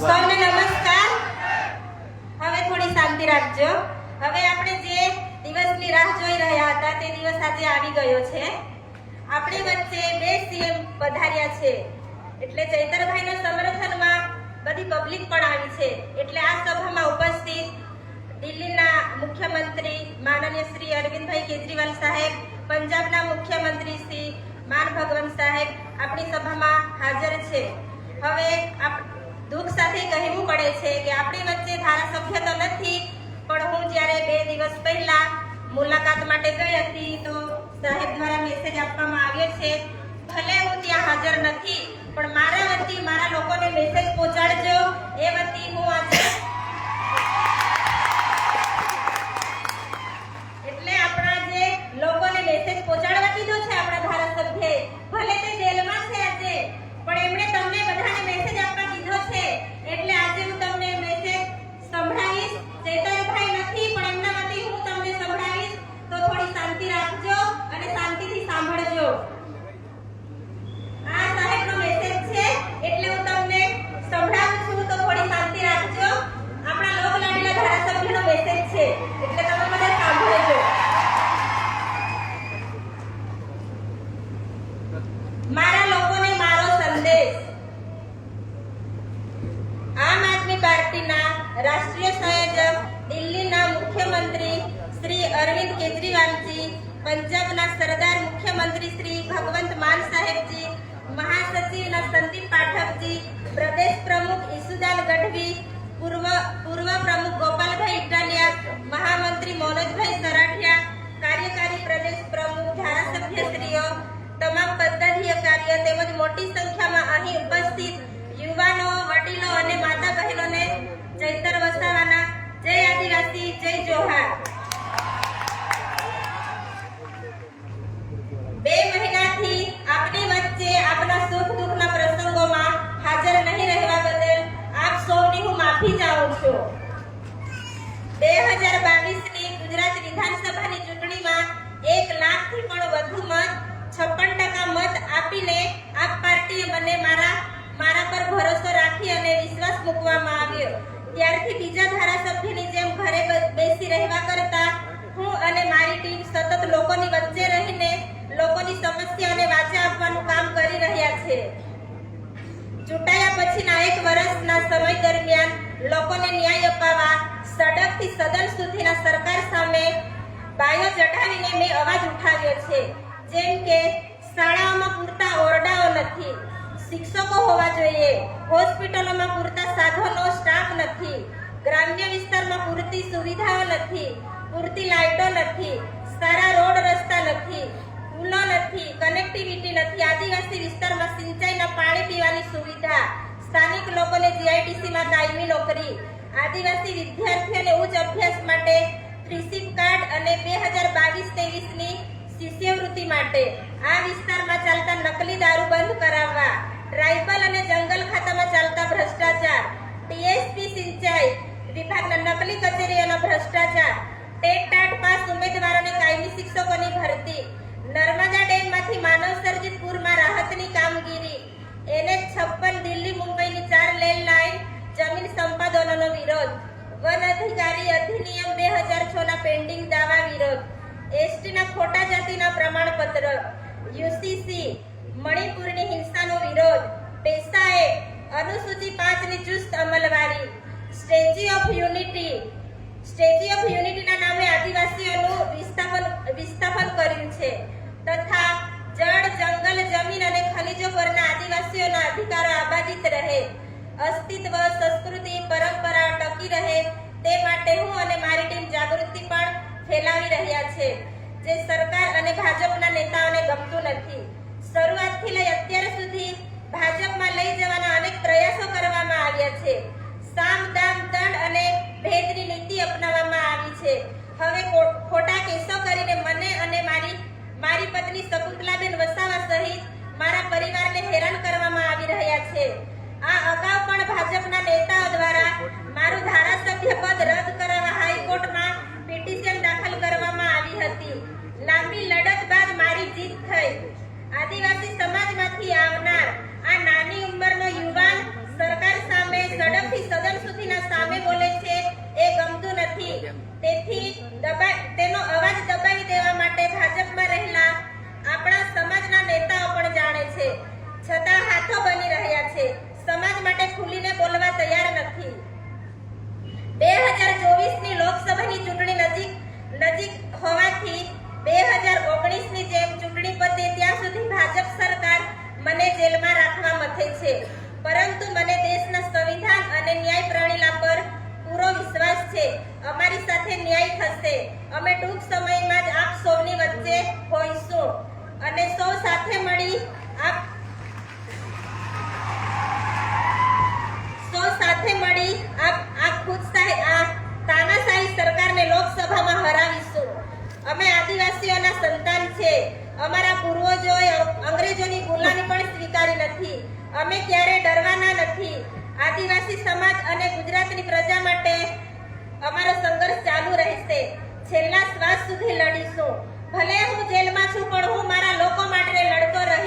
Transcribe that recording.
સૌને નમસ્કાર. હવે થોડી શાંતિ રાખજો. હવે આપણે જે દિવસની રાહ જોઈ રહ્યા હતા તે દિવસ આજે આવી ગયો છે. આપણી વચ્ચે બે સીએમ પધાર્યા છે. એટલે ચૈતરભાઈના સમર્થનમાં બધી પબ્લિક પણ આવી છે. એટલે આ સભામાં ઉપસ્થિત દિલ્હીના મુખ્યમંત્રી માનનીય શ્રી અરવિંદભાઈ કેજરીવાલ સાહેબ, પંજાબના મુખ્યમંત્રી શ્રી માન ભગવંત સાહેબ આપણી સભામાં હાજર છે. હવે દુઃખ સાથે કહેવું પડે છે કે આપણી વચ્ચે ધારાસભ્ય તો નથી, પણ હું જ્યારે બે દિવસ પહેલા મુલાકાત માટે ગઈ હતી તો સાહેબ દ્વારા મેસેજ આપવામાં આવ્યો છે, ભલે હું ત્યાં હાજર નથી, પણ મારા વતી મારા લોકોને મેસેજ પહોંચાડજો. એ વતી હું આજે મારા લોકોને મારો સંદેશ. આમ આદમી પાર્ટીના રાષ્ટ્રીય સંયોજક દિલ્હીના મુખ્યમંત્રી શ્રી અરવિંદ કેજરીવાલજી પંજાબના સરદાર મુખ્યમંત્રી શ્રી ભગવંત માન સાહેબજી, મહાસચિવના સંદીપ પાઠકજી, પ્રદેશ પ્રમુખ ઈસુદાન ગઢવી, પૂર્વ પૂર્વ પ્રમુખ ગોપાલભાઈ ઇટાલિયા, મહામંત્રી મનોજભાઈ સરાઠિયા, કાર્યકારી પ્રદેશ પ્રમુખ ધારાસભ્યશ્રીઓ, તમામ પદાધિકારીઓ તેમજ મોટી સંખ્યામાં અહીં ઉપસ્થિત યુવાનો, વડીલો અને માતા બહેનોને ચૈતર વસાવાના જય આદિવાસી, જય જોહાર. ટીમ સતત લોકોની વચ્ચે રહીને લોકોની સમસ્યાઓને વાચા આપવાનું કામ કરી રહ્યા છે. ચૂંટાયા પછીના એક વર્ષના સમય દરમિયાન લોકોને ન્યાય અપાવવા સડકથી સદન સુધીના સરકાર સામે બાયો ચઢાવીને મેં અવાજ ઉઠાવ્યો છે. જેમ કે શાળાઓમાં પૂરતા ઓરડાઓ નથી, શિક્ષકો હોવા જોઈએ, હોસ્પિટલોમાં પૂરતા સાધનો, સ્ટાફ નથી, ગ્રામ્ય વિસ્તારમાં સુવિધાઓ નથી, પૂરતી લાઇટો નથી, સારા રોડ રસ્તા નથી, પુલો નથી કનેક્ટિવિટી નથી. આદિવાસી વિસ્તારમાં સિંચાઈના પાણી પીવાની સુવિધા, સ્થાનિક લોકોને જીઆઈટીસીમાં કાયમી નોકરી. આદિવાસી વિદ્યાર્થીઓને ઉચ્ચ અભ્યાસ માટે થ્રીસીપ કાર્ડ અને બે હજાર બાવીસ ત્રેવીસની શિષ્યવૃત્તિ માટે. આ વિસ્તારમાં ચાલતા નકલી દારૂ બંધ કરાવવા. ટ્રાઇબલ અને જંગલ ખાતામાં ચાલતા ભ્રષ્ટાચાર વિભાગના નકલી કચેરીઓનો ભ્રષ્ટાચાર. ટેટ ટાટ પાસ ઉમેદવારોને કાયમી શિક્ષકોની ભરતી. નર્મદા ડેમમાંથી માનવ સર્જિત પૂરમાં રાહતની કામગીરી. એને છપ્પન દિલ્હી મુંબઈની ચાર લેન લાઇન જમીન સંપાદનોનો વિરોધ. વન અધિકારી અધિનિયમ બે હજાર છના પેન્ડિંગ દાવા વિરોધ. એસટીના ખોટા જાતિના પ્રમાણપત્ર. યુસીસી, મણિપુરની હિંસાનો વિરોધ. પેસાએ અનુસૂચિ પાંચની ચુસ્ત અમલવારી. Statue of Unity. Statue of યુનિટીના નામે આદિવાસીઓનું વિસ્થાપન વિસ્થાપન કર્યું છે. તથા જળ, જંગલ, જમીન અને ખનિજો પરના આદિવાસીઓના અધિકારો આબાદિત રહે. અસ્તિત્વ, સંસ્કૃતિ, પરંપરા ટકી રહે. તે માટે હું અને મારી ટીમ જાગૃતિ પણ ફેલાવી રહ્યા છે. જે સરકાર અને ભાજપના નેતાઓને ગમતું નથી. શરૂઆતથી લઈ અત્યાર સુધી ભાજપમાં લઈ જવાના અનેક પ્રયાસો કરવામાં આવ્યા છે. સામ, દામ, દંડ અને ભેદની નીતિ અપનાવવામાં આવી છે. હવે ખોટા કેસો કરીને મને અને મારી મારી પત્ની શકુંતલાબેન વસાવા સહિત મારા પરિવારને હેરાન કરવામાં આવી રહ્યા છે. આ અગાઉ પણ ભાજપના નેતાઓ દ્વારા મારું ધારાસભ્ય પદ રદ કરાવવા હાઈકોર્ટમાં પિટિશન દાખલ કરવામાં આવી હતી. લાંબી લડત બાદ મારી જીત થઈ. આદિવાસી સમાજમાંથી આવનાર આ હતી તેથી દબાઈ તેનો અવાજ દબાવી દેવા માટે ભાજપમાં રહેલા આપણા સમાજના નેતાઓ પણ જાણે છે. છતાં હાથો બની રહ્યા છે. સમાજ માટે ખુલીને બોલવા તૈયાર નથી. બે હજાર લોકસભાની ચૂંટણી નજીક નજીક હોવાથી બે હજાર ઓગણીસની જેમ ચૂંટણી પતે ત્યાં સુધી ભાજપ સરકાર મને જેલમાં રાખવા મથે છે. પરંતુ મને દેશના સંવિધાન અમે ટૂંક સમયમાં જ આપ સૌની વચ્ચે હોઈશું. અને સૌ સાથે મળી આપ સૌ સાથે મળી આપ આ ખુદશાહી આ તાનાશાહી સરકારને લોકસભામાં હરાવીશું. અમે આદિવાસીઓના સંતાન છે. અમારા પૂર્વજોએ અંગ્રેજોની ગુલામી પણ સ્વીકારી નથી. અમે ક્યારે ડરવાના નથી. આદિવાસી સમાજ અને ગુજરાતની પ્રજા માટે અમારો સંઘર્ષ ચાલુ રહેશે. છેલ્લા શ્વાસ સુધી લડીશું. ભલે હું જેલમાં છું, પણ હું મારા લોકો માટે લડતો રહીશ.